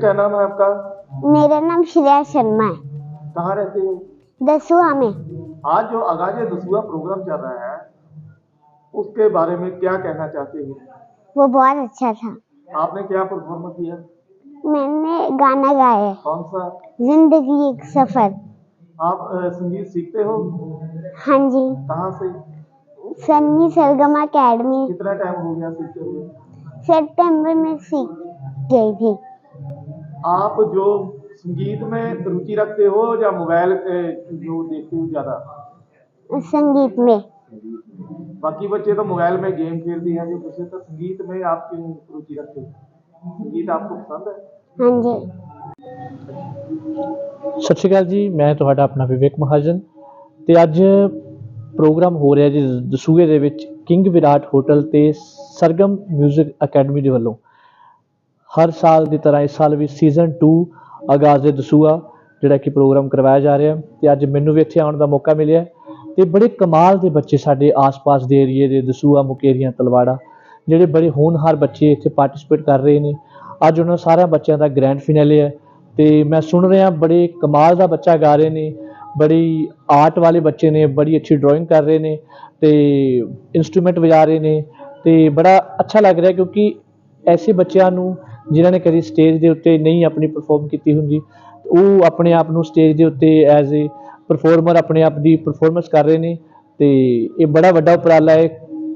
क्या नाम है आपका? मेरा नाम श्रेया शर्मा है। कहाँ रहते हो? दसुआ में। आज जो आगाज़ दसुआ प्रोग्राम चल रहा है उसके बारे में क्या कहना चाहते हैं? वो बहुत अच्छा था। आपने क्या परफॉर्मेंस किया? मैंने गाना गाया कौन सा? ज़िंदगी एक सफ़र। आप संगीत सीखते हो? हाँ जी। कहाँ से? सन्नी सरगम अकेडमी कितना टाइम हो गया सीखते हुए? सितंबर में सीख गई थी। आप जो संगीत में रुचि रखते हो या मोबाइल पे जो देखते हो ज्यादा संगीत में बाकी बच्चे तो मोबाइल में गेम खेलते हैं जो बच्चे तो संगीत में आप क्यों रुचि रखते हो संगीत आपको पसंद है हाँ जी ਸਤਿ ਸ਼੍ਰੀ ਅਕਾਲ ਜੀ ਮੈਂ ਤੁਹਾਡਾ ਆਪਣਾ ਵਿਵੇਕ ਮਹਾਜਨ ਤੇ ਅੱਜ ਪ੍ਰੋਗਰਾਮ ਹੋ ਰਿਹਾ ਜੀ ਦਸੂਹੇ ਦੇ ਵਿੱਚ ਕਿੰਗ ਵਿਰਾਟ ਹੋਟਲ ਤੇ ਸਰਗਮ 뮤직 ਅਕੈਡਮੀ ਦੇ ਵੱਲੋਂ ਹਰ ਸਾਲ ਦੀ ਤਰ੍ਹਾਂ ਇਸ ਸਾਲ ਵੀ ਸੀਜ਼ਨ 2 ਆਗਾਜ਼ ਦੇ ਦਸੂਆ ਜਿਹੜਾ ਕਿ ਪ੍ਰੋਗਰਾਮ ਕਰਵਾਇਆ ਜਾ ਰਿਹਾ ਤੇ ਅੱਜ ਮੈਨੂੰ ਵੀ ਇੱਥੇ ਆਉਣ ਦਾ ਮੌਕਾ ਮਿਲਿਆ ਤੇ ਬੜੇ ਕਮਾਲ ਦੇ ਬੱਚੇ ਸਾਡੇ ਆਸ-ਪਾਸ ਦੇ ਏਰੀਏ ਦੇ ਦਸੂਆ ਮੁਕੇਰੀਆਂ, ਤਲਵਾੜਾ, ਜਿਹੜੇ ਬੜੇ ਹੋਣਹਾਰ ਬੱਚੇ ਇੱਥੇ ਪਾਰਟਿਸਿਪੇਟ ਕਰ ਰਹੇ ਨੇ। ਅੱਜ ਉਹਨਾਂ ਸਾਰਿਆਂ ਬੱਚਿਆਂ ਦਾ ਗ੍ਰੈਂਡ ਫਿਨਾਲੇ ਹੈ ਤੇ ਮੈਂ ਸੁਣ ਰਿਹਾ ਬੜੇ ਕਮਾਲ ਦਾ ਬੱਚਾ ਗਾ ਰਹੇ ਨੇ, ਬੜੀ ਆਰਟ ਵਾਲੇ ਬੱਚੇ ਨੇ, ਬੜੀ ਅੱਛੀ ਡਰਾਇੰਗ ਕਰ ਰਹੇ ਨੇ ਤੇ ਇਨਸਟਰੂਮੈਂਟ ਵਜਾ ਰਹੇ ਨੇ ਤੇ ਬੜਾ ਅੱਛਾ ਲੱਗ ਰਿਹਾ ਕਿਉਂਕਿ ਐਸੇ ਬੱਚਿਆਂ ਨੂੰ ਜਿਨ੍ਹਾਂ ਨੇ ਕਦੀ ਸਟੇਜ ਦੇ ਉੱਤੇ ਨਹੀਂ ਆਪਣੀ ਪਰਫਾਰਮ ਕੀਤੀ ਹੁੰਦੀ, ਉਹ ਆਪਣੇ ਆਪ ਨੂੰ ਸਟੇਜ ਦੇ ਉੱਤੇ ਐਜ਼ ਅ ਪਰਫਾਰਮਰ ਆਪਣੇ ਆਪ ਦੀ ਪਰਫਾਰਮੈਂਸ ਕਰ ਰਹੇ ਨੇ ਤੇ ਇਹ ਬੜਾ ਵੱਡਾ ਉਪਰਾਲਾ ਹੈ।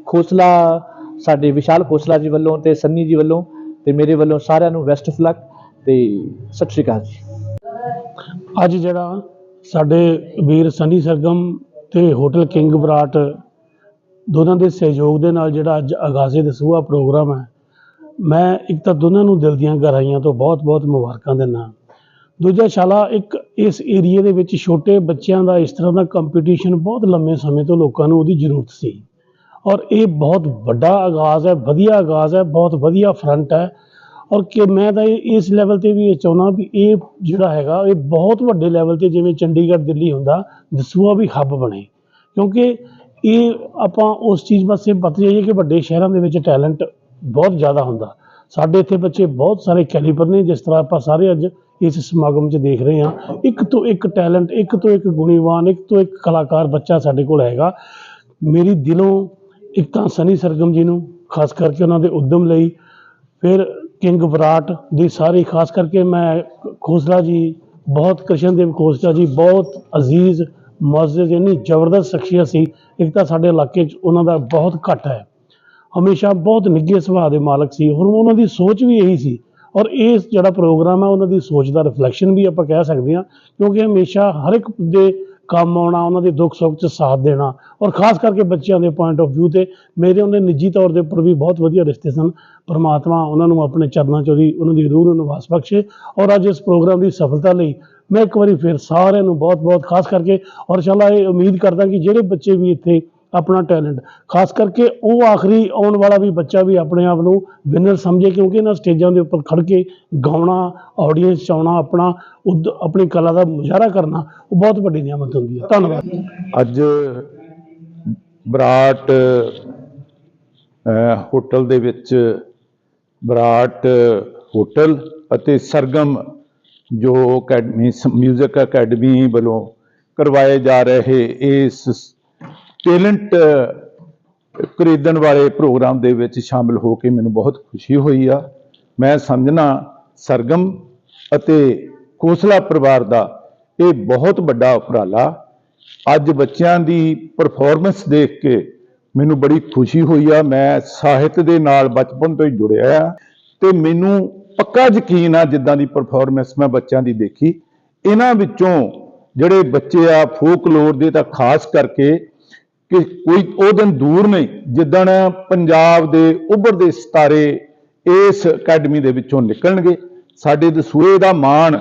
ਖੋਸਲਾ ਸਾਡੇ ਵਿਸ਼ਾਲ ਖੋਸਲਾ ਜੀ ਵੱਲੋਂ ਤੇ ਸੰਨੀ ਜੀ ਵੱਲੋਂ ਤੇ ਮੇਰੇ ਵੱਲੋਂ ਸਾਰਿਆਂ ਨੂੰ ਬੈਸਟ ਆਫ ਲੱਕ ਤੇ ਸਤਿ ਸ਼੍ਰੀ ਅਕਾਲ ਜੀ। ਅੱਜ ਜਿਹੜਾ ਸਾਡੇ ਵੀਰ ਸੰਨੀ ਸਰਗਮ ਤੇ ਹੋਟਲ ਕਿੰਗ ਬਰਾਟ ਦੋਨਾਂ ਦੇ ਸਹਿਯੋਗ ਦੇ ਨਾਲ ਜਿਹੜਾ ਅੱਜ ਆਗਾਜ਼ੇ ਦਸੂਹਾ ਪ੍ਰੋਗਰਾਮ ਹੈ ਮੈਂ ਇੱਕ ਤਾਂ ਦੋਨਾਂ ਨੂੰ ਦਿਲ ਦੀਆਂ ਗਹਿਰਾਈਆਂ ਤੋਂ ਬਹੁਤ-ਬਹੁਤ ਮੁਬਾਰਕਾਂ ਦਿੰਦਾ ਦੂਜਾ ਸ਼ਾਲਾ ਇੱਕ ਇਸ ਏਰੀਏ ਦੇ ਵਿੱਚ ਛੋਟੇ ਬੱਚਿਆਂ ਦਾ ਇਸ ਤਰ੍ਹਾਂ ਦਾ ਕੰਪੀਟੀਸ਼ਨ ਬਹੁਤ ਲੰਮੇ ਸਮੇਂ ਤੋਂ ਲੋਕਾਂ ਨੂੰ ਉਹਦੀ ਜ਼ਰੂਰਤ ਸੀ। ਔਰ ਇਹ ਬਹੁਤ ਵੱਡਾ ਆਗਾਜ਼ ਹੈ, ਵਧੀਆ ਆਗਾਜ਼ ਹੈ, ਬਹੁਤ ਵਧੀਆ ਫਰੰਟ ਹੈ। ਔਰ ਕਿ ਮੈਂ ਤਾਂ ਇਹ- ਇਸ ਲੈਵਲ ਤੇ ਵੀ ਇਹ ਚਾਹੁੰਦਾ ਵੀ ਇਹ ਜਿਹੜਾ ਹੈਗਾ, ਇਹ ਬਹੁਤ ਵੱਡੇ ਲੈਵਲ ਤੇ ਜਿਵੇਂ ਚੰਡੀਗੜ੍ਹ, ਦਿੱਲੀ ਹੁੰਦਾ ਦਸੂਆ ਵੀ ਹੱਬ ਬਣੇ। ਕਿਉਂਕਿ ਇਹ ਆਪਾਂ ਉਸ ਚੀਜ਼ ਵਾਸਤੇ ਬਤ ਜਾਈਏ ਕਿ ਵੱਡੇ ਸ਼ਹਿਰਾਂ ਦੇ ਵਿੱਚ ਟੈਲੈਂਟ ਬਹੁਤ ਜ਼ਿਆਦਾ ਹੁੰਦਾ। ਸਾਡੇ ਇੱਥੇ ਬੱਚੇ ਬਹੁਤ ਸਾਰੇ ਕੈਲੀਬਰ ਨੇ, ਜਿਸ ਤਰ੍ਹਾਂ ਆਪਾਂ ਸਾਰੇ ਅੱਜ ਇਸ ਸਮਾਗਮ 'ਚ ਦੇਖ ਰਹੇ ਹਾਂ। ਇੱਕ ਤੋਂ ਇੱਕ ਟੈਲੈਂਟ ਇੱਕ ਤੋਂ ਇੱਕ ਗੁਣੀਵਾਨ, ਇੱਕ ਤੋਂ ਇੱਕ ਕਲਾਕਾਰ ਬੱਚਾ ਸਾਡੇ ਕੋਲ ਹੈਗਾ। ਮੇਰੀ ਦਿਲੋਂ ਇੱਕ ਤਾਂ ਸਨੀ ਸਰਗਮ ਜੀ ਨੂੰ, ਖਾਸ ਕਰਕੇ ਉਹਨਾਂ ਦੇ ਉਦਮ ਲਈ, ਫਿਰ ਕਿੰਗ ਵਿਰਾਟ ਦੀ ਸਾਰੀ, ਖਾਸ ਕਰਕੇ ਮੈਂ ਖੋਸਲਾ ਜੀ, ਬਹੁਤ ਕ੍ਰਿਸ਼ਨਦੇਵ ਖੋਸਲਾ ਜੀ, ਬਹੁਤ ਅਜ਼ੀਜ਼ ਮੁਅੱਜ਼ਜ਼ ਇੰਨੀ ਜ਼ਬਰਦਸਤ ਸ਼ਖਸੀਅਤ ਸੀ। ਇੱਕ ਤਾਂ ਸਾਡੇ ਇਲਾਕੇ 'ਚ ਉਹਨਾਂ ਦਾ ਬਹੁਤ ਘੱਟ ਹੈ। ਹਮੇਸ਼ਾ ਬਹੁਤ ਨਿੱਘੇ ਸੁਭਾਅ ਦੇ ਮਾਲਕ ਸੀ। ਹੁਣ ਉਹਨਾਂ ਦੀ ਸੋਚ ਵੀ ਇਹੀ ਸੀ ਔਰ ਇਹ ਜਿਹੜਾ ਪ੍ਰੋਗਰਾਮ ਹੈ, ਉਹਨਾਂ ਦੀ ਸੋਚ ਦਾ ਰਿਫਲੈਕਸ਼ਨ ਵੀ ਆਪਾਂ ਕਹਿ ਸਕਦੇ ਹਾਂ ਕਿਉਂਕਿ ਹਮੇਸ਼ਾ ਹਰ ਇੱਕ ਦੇ ਕੰਮ ਆਉਣਾ, ਉਹਨਾਂ ਦੇ ਦੁੱਖ ਸੁੱਖ 'ਚ ਸਾਥ ਦੇਣਾ ਔਰ ਖਾਸ ਕਰਕੇ ਬੱਚਿਆਂ ਦੇ ਪੁਆਇੰਟ ਆਫ View ਤੇ ਮੇਰੇ ਉਹਨੇ ਨਿੱਜੀ ਤੌਰ ਦੇ ਉੱਪਰ ਵੀ ਬਹੁਤ ਵਧੀਆ ਰਿਸ਼ਤੇ ਸਨ। ਪਰਮਾਤਮਾ ਉਹਨਾਂ ਨੂੰ ਆਪਣੇ ਚਰਨਾਂ 'ਚ ਉਹਦੀ, ਉਹਨਾਂ ਦੀ ਰੂਹ ਨੂੰ ਵਾਸ ਬਖਸ਼ੇ ਔਰ ਅੱਜ ਇਸ ਪ੍ਰੋਗਰਾਮ ਦੀ ਸਫਲਤਾ ਲਈ ਮੈਂ ਇੱਕ ਵਾਰੀ ਫਿਰ ਸਾਰਿਆਂ ਨੂੰ ਬਹੁਤ ਬਹੁਤ ਖਾਸ ਕਰਕੇ ਔਰ ਇਨਸ਼ਾਅੱਲਾ ਇਹ ਉਮੀਦ ਕਰਦਾ ਕਿ ਜਿਹੜੇ ਬੱਚੇ ਵੀ ਇੱਥੇ ਆਪਣਾ ਟੈਲੈਂਟ ਖਾਸ ਕਰਕੇ ਉਹ ਆਖਰੀ ਆਉਣ ਵਾਲਾ ਵੀ ਬੱਚਾ ਵੀ ਆਪਣੇ ਆਪ ਨੂੰ ਵਿਨਰ ਸਮਝੇ ਕਿਉਂਕਿ ਇਹਨਾਂ ਸਟੇਜਾਂ ਦੇ ਉੱਪਰ ਖੜ ਕੇ ਗਾਉਣਾ ਆਡੀਅנס 'ਚ ਆਉਣਾ, ਆਪਣਾ ਉਦ- ਆਪਣੀ ਕਲਾ ਦਾ ਮੁਜ਼ਾਹਰਾ ਕਰਨਾ, ਉਹ ਬਹੁਤ ਵੱਡੀ ਨਿਆਮਤ ਹੁੰਦੀ ਹੈ। ਧੰਨਵਾਦ। ਅੱਜ ਬਰਾਟ ਹੋਟਲ ਦੇ ਵਿੱਚ ਬਰਾਟ ਹੋਟਲ ਅਤੇ ਸਰਗਮ ਜੋ ਅਕੈਡਮੀ ਮਿਊਜ਼ਿਕ ਅਕੈਡਮੀ ਵੱਲੋਂ ਕਰਵਾਏ ਜਾ ਰਹੇ ਇਸ ਟੈਲੈਂਟ ਖਰੀਦਣ ਵਾਲੇ ਪ੍ਰੋਗਰਾਮ ਦੇ ਵਿੱਚ ਸ਼ਾਮਿਲ ਹੋ ਕੇ ਮੈਨੂੰ ਬਹੁਤ ਖੁਸ਼ੀ ਹੋਈ ਆ। ਮੈਂ ਸਮਝਣਾ, ਸਰਗਮ ਅਤੇ ਕੋਸਲਾ ਪਰਿਵਾਰ ਦਾ ਇਹ ਬਹੁਤ ਵੱਡਾ ਉਪਰਾਲਾ। ਅੱਜ ਬੱਚਿਆਂ ਦੀ ਪਰਫਾਰਮੈਂਸ ਦੇਖ ਕੇ ਮੈਨੂੰ ਬੜੀ ਖੁਸ਼ੀ ਹੋਈ ਆ। ਮੈਂ ਸਾਹਿਤ ਦੇ ਨਾਲ ਬਚਪਨ ਤੋਂ ਹੀ ਜੁੜਿਆ ਆ ਤੇ ਮੈਨੂੰ ਪੱਕਾ ਯਕੀਨ ਆ, ਜਿੱਦਾਂ ਦੀ ਪਰਫਾਰਮੈਂਸ ਮੈਂ ਬੱਚਿਆਂ ਦੀ ਦੇਖੀ। ਇਹਨਾਂ ਵਿੱਚੋਂ ਜਿਹੜੇ ਬੱਚੇ ਆ, ਫੋਕਲੋਰ ਦੇ ਤਾਂ ਖਾਸ ਕਰਕੇ ਕਿ ਕੋਈ ਉਹ ਦਿਨ ਦੂਰ ਨਹੀਂ, ਜਿੱਦਣ ਪੰਜਾਬ ਦੇ ਉੱਭਰਦੇ ਸਿਤਾਰੇ ਇਸ ਅਕੈਡਮੀ ਦੇ ਵਿੱਚੋਂ ਨਿਕਲਣਗੇ। ਸਾਡੇ ਦਸੂਏ ਦਾ ਮਾਣ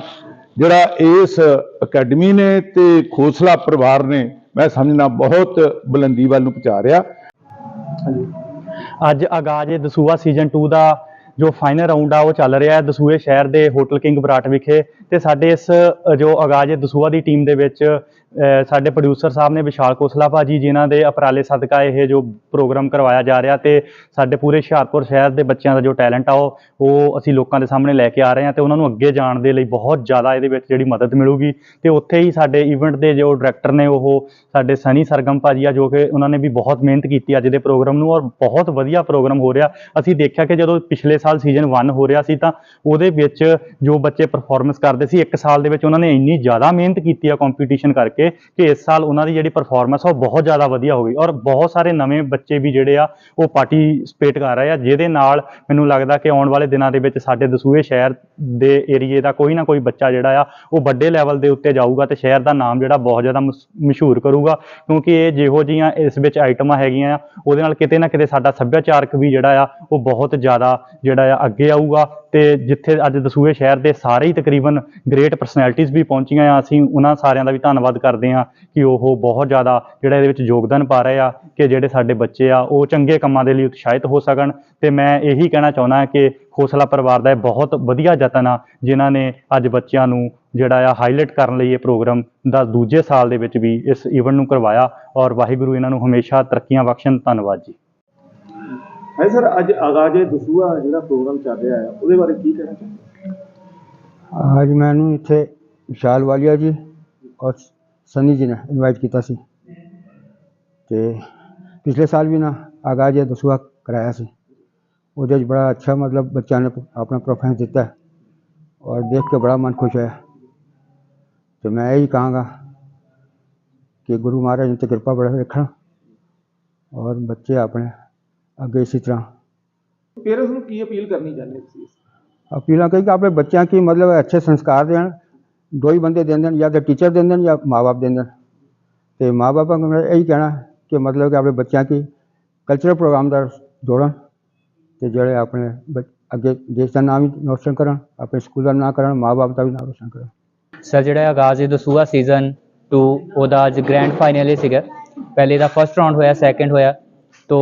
ਜਿਹੜਾ ਇਸ ਅਕੈਡਮੀ ਨੇ ਤੇ ਖੋਸਲਾ ਪਰਿਵਾਰ ਨੇ, ਮੈਂ ਸਮਝਣਾ ਬਹੁਤ ਬੁਲੰਦੀ ਵੱਲ ਨੂੰ ਪਹੁੰਚਾ ਰਿਹਾ। ਅੱਜ ਆਗਾਜ਼ ਇਹ ਦਸੂਆ ਸੀਜ਼ਨ 2 ਦਾ ਜੋ ਫਾਈਨਲ ਰਾਉਂਡ ਆ, ਉਹ ਚੱਲ ਰਿਹਾ ਹੈ ਦਸੂਏ ਸ਼ਹਿਰ ਦੇ ਹੋਟਲ ਕਿੰਗ ਬਰਾਟ ਵਿਖੇ ਤੇ ਸਾਡੇ ਇਸ ਜੋ ਆਗਾਜ਼ ਦਸੂਆ ਦੀ ਟੀਮ ਦੇ ਵਿੱਚ ਸਾਡੇ ਪ੍ਰੋਡਿਊਸਰ ਸਾਹਿਬ ਨੇ ਵਿਸ਼ਾਲ ਕੋਸਲਾ ਭਾਜੀ ਜਿਨ੍ਹਾਂ ਦੇ ਉਪਰਾਲੇ ਸਦਕਾ ਇਹ ਜੋ ਪ੍ਰੋਗਰਾਮ ਕਰਵਾਇਆ ਜਾ ਰਿਹਾ ਤੇ ਸਾਡੇ ਪੂਰੇ ਹੁਸ਼ਿਆਰਪੁਰ ਸ਼ਹਿਰ ਦੇ ਬੱਚਿਆਂ ਦਾ ਜੋ ਟੈਲੈਂਟ ਆ ਉਹ ਉਹ ਅਸੀਂ ਲੋਕਾਂ ਦੇ ਸਾਹਮਣੇ ਲੈ ਕੇ ਆ ਰਹੇ ਹਾਂ ਤੇ ਉਹਨਾਂ ਨੂੰ ਅੱਗੇ ਜਾਣ ਦੇ ਲਈ ਬਹੁਤ ਜ਼ਿਆਦਾ ਇਹਦੇ ਵਿੱਚ ਜਿਹੜੀ ਮਦਦ ਮਿਲੂਗੀ ਤੇ ਉੱਥੇ ਹੀ ਸਾਡੇ ਇਵੈਂਟ ਦੇ ਜੋ ਡਾਇਰੈਕਟਰ ਨੇ ਉਹ ਸਾਡੇ ਸਨੀ ਸਰਗਮ ਭਾਜੀ ਆ ਜੋ ਕਿ ਉਹਨਾਂ ਨੇ ਵੀ ਬਹੁਤ ਮਿਹਨਤ ਕੀਤੀ ਅੱਜ ਦੇ ਪ੍ਰੋਗਰਾਮ ਨੂੰ ਔਰ ਬਹੁਤ ਵਧੀਆ ਪ੍ਰੋਗਰਾਮ ਹੋ ਰਿਹਾ। ਅਸੀਂ ਦੇਖਿਆ ਕਿ ਜਦੋਂ ਪਿਛਲੇ ਸਾਲ ਸੀਜ਼ਨ 1 ਹੋ ਰਿਹਾ ਸੀ ਤਾਂ ਉਹਦੇ ਵਿੱਚ ਜੋ ਬੱਚੇ ਪਰਫਾਰਮੈਂਸ ਕਰਦੇ ਸੀ, ਇੱਕ ਸਾਲ ਦੇ ਵਿੱਚ ਉਹਨਾਂ ਨੇ ਇੰਨੀ ਜ਼ਿਆਦਾ ਮਿਹਨਤ ਕੀਤੀ ਆ ਕੰਪੀਟੀਸ਼ਨ ਕਰਕੇ ਕਿ ਇਸ ਸਾਲ ਉਹਨਾਂ ਦੀ ਜਿਹੜੀ ਪਰਫਾਰਮੈਂਸ ਆ ਉਹ ਬਹੁਤ ਜ਼ਿਆਦਾ ਵਧੀਆ ਹੋ ਗਈ। ਔਰ ਬਹੁਤ ਸਾਰੇ ਨਵੇਂ ਬੱਚੇ ਵੀ ਜਿਹੜੇ ਆ, ਉਹ ਪਾਰਟਿਸਿਪੇਟ ਕਰ ਰਹੇ ਆ, ਜਿਹਦੇ ਨਾਲ ਮੈਨੂੰ ਲੱਗਦਾ ਕਿ ਆਉਣ ਵਾਲੇ ਦਿਨਾਂ ਦੇ ਵਿੱਚ ਸਾਡੇ ਦਸੂਹੇ ਸ਼ਹਿਰ ਦੇ ਏਰੀਏ ਦਾ ਕੋਈ ਨਾ ਕੋਈ ਬੱਚਾ ਜਿਹੜਾ ਆ, ਉਹ ਵੱਡੇ ਲੈਵਲ ਦੇ ਉੱਤੇ ਜਾਊਗਾ ਤੇ ਸ਼ਹਿਰ ਦਾ ਨਾਮ ਜਿਹੜਾ ਬਹੁਤ ਜ਼ਿਆਦਾ ਮਸ- ਮਸ਼ਹੂਰ ਕਰੂਗਾ। ਕਿਉਂਕਿ ਇਹ ਜਿਹੋ ਜਿਹੀਆਂ ਇਸ ਵਿੱਚ ਆਈਟਮਾਂ ਹੈਗੀਆਂ ਆ, ਉਹਦੇ ਨਾਲ ਕਿਤੇ ਨਾ ਕਿਤੇ ਸਾਡਾ ਸੱਭਿਆਚਾਰਕ ਵੀ ਜਿਹੜਾ ਆ, ਉਹ ਬਹੁਤ ਜ਼ਿਆਦਾ ਜਿਹੜਾ ਆ ਅੱਗੇ ਆਊਗਾ। ਤੇ ਜਿੱਥੇ ਅੱਜ ਦਸੂਹੇ ਸ਼ਹਿਰ ਦੇ ਸਾਰੇ ਹੀ ਤਕਰੀਬਨ ਗ੍ਰੇਟ ਪਰਸਨੈਲਿਟੀਜ਼ ਵੀ ਪਹੁੰਚੀਆਂ ਆ, ਅਸੀਂ ਉਹਨਾਂ ਸਾਰਿਆਂ ਦਾ ਵੀ ਧੰਨਵਾਦ ਕਰਦੇ ਆ ਕਿ ਉਹ ਬਹੁਤ ਜ਼ਿਆਦਾ ਜਿਹੜਾ ਇਹਦੇ ਵਿੱਚ ਯੋਗਦਾਨ ਪਾ ਰਹੇ ਆ ਕਿ ਜਿਹੜੇ ਸਾਡੇ ਬੱਚੇ ਆ, ਉਹ ਚੰਗੇ ਕੰਮਾਂ ਦੇ ਲਈ ਉਤਸ਼ਾਹਿਤ ਹੋ ਸਕਣ। ਤੇ ਮੈਂ ਇਹੀ ਕਹਿਣਾ ਚਾਹੁੰਦਾ ਕਿ ਖੋਸਲਾ ਪਰਿਵਾਰ ਦਾ ਇਹ ਬਹੁਤ ਵਧੀਆ ਯਤਨ ਆ, ਜਿਨ੍ਹਾਂ ਨੇ ਅੱਜ ਬੱਚਿਆਂ ਨੂੰ ਜਿਹੜਾ ਆ ਹਾਈਲਾਈਟ ਕਰਨ ਲਈ ਇਹ ਪ੍ਰੋਗਰਾਮ ਦਾ ਦੂਜੇ ਸਾਲ ਦੇ ਵਿੱਚ ਵੀ ਇਸ ਈਵੈਂਟ ਨੂੰ ਕਰਵਾਇਆ। ਔਰ ਵਾਹਿਗੁਰੂ ਇਹਨਾਂ ਨੂੰ ਹਮੇਸ਼ਾ ਤਰੱਕੀਆਂ ਬਖਸ਼ਣ। ਧੰਨਵਾਦ ਜੀ। ਹੈ ਸਰ, ਅੱਜ ਆਗਾਜ਼ੇ ਦਸੂਆ ਜਿਹੜਾ ਪ੍ਰੋਗਰਾਮ ਚੱਲ ਰਿਹਾ ਹੈ, ਉਹਦੇ ਬਾਰੇ ਕੀ ਕਹਿਣਾ ਚਾਹੁੰਦੇ ਅੱਜ ਮੈਨੂੰ ਇੱਥੇ ਵਿਸ਼ਾਲ ਵਾਲੀਆ ਜੀ ਔਰ ਸਨੀ ਜੀ ਨੇ ਇਨਵਾਈਟ ਕੀਤਾ ਸੀ। ਤੇ ਪਿਛਲੇ ਸਾਲ ਵੀ ਨਾ ਆਗਾਜ਼ ਇਹ ਦਸੂਆ ਕਰਾਇਆ ਸੀ। ਉਹਦੇ 'ਚ ਬੜਾ ਅੱਛਾ ਮਤਲਬ ਬੱਚਿਆਂ ਨੇ ਆਪਣਾ ਪਰਫਾਰਮੈਂਸ ਦਿੱਤਾ ਔਰ ਦੇਖ ਕੇ ਬੜਾ ਮਨ ਖੁਸ਼ ਹੋਇਆ ਤੇ ਮੈਂ ਇਹੀ ਕਹਾਂਗਾ ਕਿ ਗੁਰੂ ਮਹਾਰਾਜ ਨੇ ਤੇ ਕਿਰਪਾ ਬੜਾ ਰੱਖਣ ਔਰ ਬੱਚੇ ਆਪਣੇ ਅੱਗੇ ਇਸੇ ਤਰ੍ਹਾਂ। ਪੇਰੈਂਟਸ ਨੂੰ ਕੀ ਅਪੀਲ ਕਰਨੀ ਚਾਹੁੰਦੇ ਤੁਸੀਂ ਅਪੀਲਾਂ ਕਰੀ ਕਿ ਆਪਣੇ ਬੱਚਿਆਂ ਕੀ ਮਤਲਬ ਅੱਛੇ ਸੰਸਕਾਰ ਦੇਣ ਦੋ ਹੀ ਬੰਦੇ ਦਿੰਦੇ ਨੇ ਜਾਂ ਤਾਂ ਟੀਚਰ ਦਿੰਦੇ ਨੇ ਜਾਂ ਮਾਪੇ ਦਿੰਦੇ ਨੇ ਤੇ ਮਾਪਿਆਂ ਨੂੰ ਇਹੀ ਕਹਿਣਾ ਕਿ ਮਤਲਬ ਕਿ ਆਪਣੇ ਬੱਚਿਆਂ ਕੀ ਕਲਚਰਲ ਪ੍ਰੋਗਰਾਮ ਦਾ ਜੋੜਨ ਤੇ ਜਿਹੜੇ ਆਪਣੇ ਅੱਗੇ ਦੇਸ਼ ਦਾ ਨਾਮ ਵੀ ਰੋਸ਼ਨ ਕਰਨ ਆਪਣੇ ਸਕੂਲ ਦਾ ਨਾਮ ਕਰਨ ਮਾਪੇ ਦਾ ਵੀ ਨਾਮ ਰੋਸ਼ਨ ਕਰਨ। ਸਰ ਜਿਹੜਾ ਆਗਾਜ਼ ਹੈ ਦਸੂਆ ਸੀਜ਼ਨ 2 ਉਹਦਾ ਅੱਜ ਗ੍ਰੈਂਡ ਫਾਈਨਲ ਹੀ ਸੀਗਾ। ਪਹਿਲੇ ਦਾ ਫਰਸਟ ਰਾਉਂਡ ਹੋਇਆ ਸੈਕੰਡ ਹੋਇਆ। ਤੋ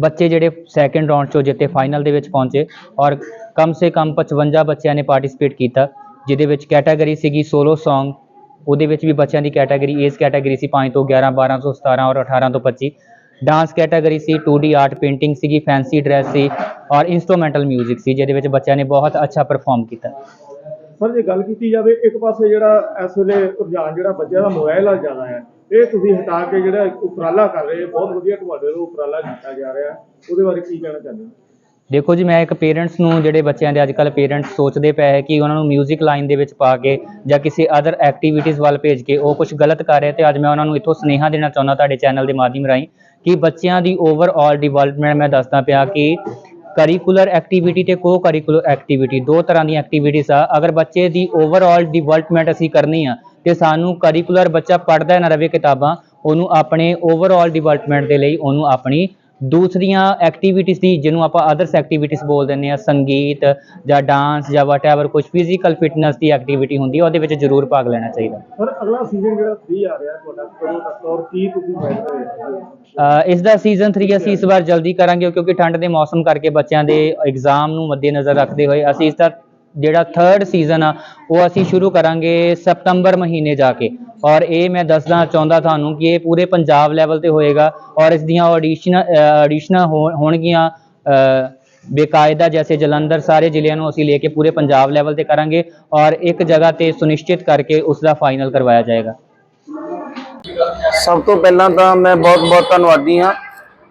ਬੱਚੇ ਜਿਹੜੇ ਸੈਕੰਡ ਰਾਉਂਡ ਚੋਂ ਜਿੱਤੇ ਫਾਈਨਲ ਦੇ ਵਿੱਚ ਪਹੁੰਚੇ ਔਰ ਕਮ ਸੇ ਕਮ 55 ਬੱਚਿਆਂ ਨੇ ਪਾਰਟਿਸਿਪੇਟ ਕੀਤਾ, ਜਿਹਦੇ ਵਿੱਚ ਕੈਟਾਗਰੀ ਸੀਗੀ ਸੋਲੋ Song, ਉਹਦੇ ਵਿੱਚ ਵੀ ਬੱਚਿਆਂ ਦੀ ਕੈਟਾਗਰੀ ਏਜ ਕੈਟਾਗਰੀ ਸੀ 5 ਤੋਂ 11 12 ਤੋਂ 17 ਔਰ 18 ਤੋਂ 25 ਡਾਂਸ ਕੈਟਾਗਰੀ ਸੀ 2D ਆਰਟ ਪੇਂਟਿੰਗ ਸੀਗੀ ਫੈਂਸੀ ਡਰੈਸ ਸੀ ਔਰ ਇਨਸਟਰੂਮੈਂਟਲ 뮤직 ਸੀ, ਜਿਹਦੇ ਵਿੱਚ ਬੱਚਿਆਂ ਨੇ ਬਹੁਤ ਅੱਛਾ ਪਰਫਾਰਮ ਕੀਤਾ। ਸਰ, ਜੇ ਗੱਲ ਕੀਤੀ ਜਾਵੇ, ਇੱਕ ਪਾਸੇ ਜਿਹੜਾ ਇਸ ਵੇਲੇ ਰੁਝਾਨ ਜਿਹੜਾ ਬੱਚਿਆਂ ਦਾ ਮੋਬਾਈਲ ਨਾਲ ਜ਼ਿਆਦਾ ਹੈ ਇਹ ਤੁਸੀਂ ਹਟਾ ਕੇ ਜਿਹੜਾ ਉਪਰਾਲਾ ਕਰ ਰਹੇ ਬਹੁਤ ਵਧੀਆ ਤੁਹਾਡੇ ਵੱਲੋਂ ਉਪਰਾਲਾ ਕੀਤਾ ਜਾ ਰਿਹਾ। ਉਹਦੇ ਬਾਰੇ ਕੀ ਕਹਿਣਾ ਚਾਹੁੰਦੇ ਹੋ? ਦੇਖੋ ਜੀ, ਮੈਂ ਇੱਕ ਪੇਰੈਂਟਸ ਨੂੰ, ਜਿਹੜੇ ਬੱਚਿਆਂ ਦੇ ਅੱਜ ਕੱਲ੍ਹ ਪੇਰੈਂਟਸ ਸੋਚਦੇ ਪਏ ਹੈ ਕਿ ਉਹਨਾਂ ਨੂੰ 뮤직 ਲਾਈਨ ਦੇ ਵਿੱਚ ਪਾ ਕੇ ਜਾਂ ਕਿਸੇ ਅਦਰ ਐਕਟੀਵਿਟੀਜ਼ ਵੱਲ ਭੇਜ ਕੇ ਉਹ ਕੁਝ ਗਲਤ ਕਰ ਰਿਹਾ ਤੇ ਅੱਜ ਮੈਂ ਉਹਨਾਂ ਨੂੰ ਇੱਥੋਂ ਸੁਨੇਹਾ ਦੇਣਾ ਚਾਹੁੰਦਾ ਤੁਹਾਡੇ ਚੈਨਲ ਦੇ ਮਾਧਿਅਮ ਰਾਹੀਂ ਕਿ ਬੱਚਿਆਂ ਦੀ ਓਵਰਆਲ ਡਿਵੈਲਪਮੈਂਟ ਮੈਂ ਦੱਸਦਾ ਪਿਆ ਕਿ ਕਰਿਕੂਲਰ ਐਕਟੀਵਿਟੀ ਤੇ ਕੋ ਕਰਿਕੂਲਰ ਐਕਟੀਵਿਟੀ ਦੋ ਤਰ੍ਹਾਂ ਦੀਆਂ ਐਕਟੀਵਿਟੀਜ਼ ਆ। ਅਗਰ ਬੱਚੇ ਦੀ ਓਵਰਆਲ ਡਿਵੈਲਪਮੈਂਟ ਅਸੀਂ ਕਰਨੀ ਆ ਤੇ ਸਾਨੂੰ ਕਰਿਕੂਲਰ ਬੱਚਾ ਪੜ੍ਹਦਾ ਨਾ ਰਵੇ ਕਿਤਾਬਾਂ ਉਹਨੂੰ ਆਪਣੇ ਓਵਰਆਲ ਡਿਵੈਲਪਮੈਂਟ ਦੇ ਲਈ ਉਹਨੂੰ ਆਪਣੀ ਦੂਸਰੀਆਂ ਐਕਟੀਵਿਟੀਜ਼ ਦੀ ਜਿਹਨੂੰ ਆਪਾਂ ਅਦਰਸ ਐਕਟੀਵਿਟੀਜ਼ ਬੋਲ ਦਿੰਦੇ ਆ ਸੰਗੀਤ ਜਾਂ ਡਾਂਸ ਜਾਂ ਵਟਐਵਰ ਕੁਝ ਫਿਜ਼ੀਕਲ ਫਿਟਨੈਸ ਦੀ ਐਕਟੀਵਿਟੀ ਹੁੰਦੀ ਹੈ ਉਹਦੇ ਵਿੱਚ ਜ਼ਰੂਰ ਭਾਗ ਲੈਣਾ ਚਾਹੀਦਾ। ਸਰ ਅਗਲਾ ਸੀਜ਼ਨ ਜਿਹੜਾ 3 ਆ ਰਿਹਾ ਤੁਹਾਡਾ ਕਦੋਂ ਤੱਕ ਔਰ ਕੀ ਤੁਸੀਂ ਫਾਇਦਾ ਹੋਏਗਾ ਅ, ਇਸ ਦਾ ਸੀਜ਼ਨ 3 ਅਸੀਂ ਇਸ ਵਾਰ ਜਲਦੀ ਕਰਾਂਗੇ ਕਿਉਂਕਿ ਠੰਡ ਦੇ ਮੌਸਮ ਕਰਕੇ ਬੱਚਿਆਂ ਦੇ ਐਗਜ਼ਾਮ ਨੂੰ ਮੱਦੇਨਜ਼ਰ ਰੱਖਦੇ ਹੋਏ ਅਸੀਂ ਇਸ ਦਾ ਜਿਹੜਾ ਥਰਡ ਸੀਜ਼ਨ ਆ, ਉਹ ਅਸੀਂ ਸ਼ੁਰੂ ਕਰਾਂਗੇ ਸਤੰਬਰ ਮਹੀਨੇ ਜਾ ਕੇ। ਔਰ ਇਹ ਮੈਂ ਦੱਸਣਾ ਚਾਹੁੰਦਾ ਤੁਹਾਨੂੰ ਕਿ ਇਹ ਪੂਰੇ ਪੰਜਾਬ ਲੈਵਲ ਤੇ ਹੋਏਗਾ ਔਰ ਇਸ ਦੀਆਂ ਆਡੀਸ਼ਨ ਆਡੀਸ਼ਨਾਂ ਹੋਣਗੀਆਂ ਬੇਕਾਇਦਾ ਜੈਸੇ ਜਲੰਧਰ ਸਾਰੇ ਜ਼ਿਲ੍ਹਿਆਂ ਨੂੰ ਅਸੀਂ ਲੈ ਕੇ ਪੂਰੇ ਪੰਜਾਬ ਲੈਵਲ ਤੇ ਕਰਾਂਗੇ ਔਰ ਇੱਕ ਜਗ੍ਹਾ ਤੇ ਸੁਨਿਸ਼ਚਿਤ ਕਰਕੇ ਉਸ ਦਾ ਫਾਈਨਲ ਕਰਵਾਇਆ ਜਾਏਗਾ। ਸਭ ਤੋਂ ਪਹਿਲਾਂ ਤਾਂ ਮੈਂ ਬਹੁਤ-ਬਹੁਤ ਧੰਨਵਾਦੀ ਹਾਂ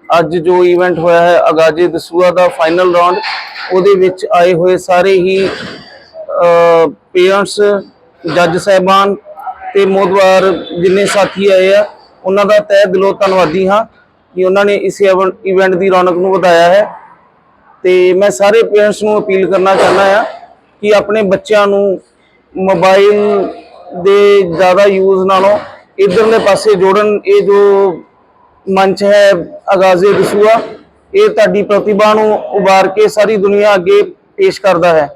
ਅੱਜ ਜੋ ਇਵੈਂਟ ਹੋਇਆ ਹੈ, ਅਗਾਜੇ ਦਸੂਆ ਦਾ ਫਾਈਨਲ ਰਾਉਂਡ ਉਹਦੇ ਵਿੱਚ ਆਏ ਹੋਏ ਸਾਰੇ ਹੀ ਪੇਰੈਂਟਸ ਜੱਜ ਸਾਹਿਬਾਨ ਤੇ ਮੋਦਵਾਰ ਜਿੰਨੇ ਸਾਥੀ ਆਏ ਆ, ਉਹਨਾਂ ਦਾ ਤਹਿ ਦਿਲੋਂ ਧੰਨਵਾਦੀ ਹਾਂ ਕਿ ਉਹਨਾਂ ਨੇ ਇਸ ਇਵੈਂਟ ਦੀ ਰੌਣਕ ਨੂੰ ਵਧਾਇਆ ਹੈ। ਤੇ ਮੈਂ ਸਾਰੇ ਪੇਰੈਂਟਸ ਨੂੰ ਅਪੀਲ ਕਰਨਾ ਚਾਹੁੰਦਾ ਆ ਕਿ ਆਪਣੇ ਬੱਚਿਆਂ ਨੂੰ ਮੋਬਾਈਲ ਦੇ ਜ਼ਿਆਦਾ ਯੂਜ਼ ਨਾਲੋਂ ਇਧਰਲੇ ਪਾਸੇ ਜੋੜਨ, ਇਹ ਜੋ ਮੰਚ ਹੈ ਆਗਾਜ਼ੇ ਦਸੂਆ ਇਹ ਤੁਹਾਡੀ ਪ੍ਰਤਿਭਾ ਨੂੰ ਉਭਾਰ ਕੇ ਸਾਰੀ ਦੁਨੀਆ ਅੱਗੇ ਪੇਸ਼ ਕਰਦਾ ਹੈ।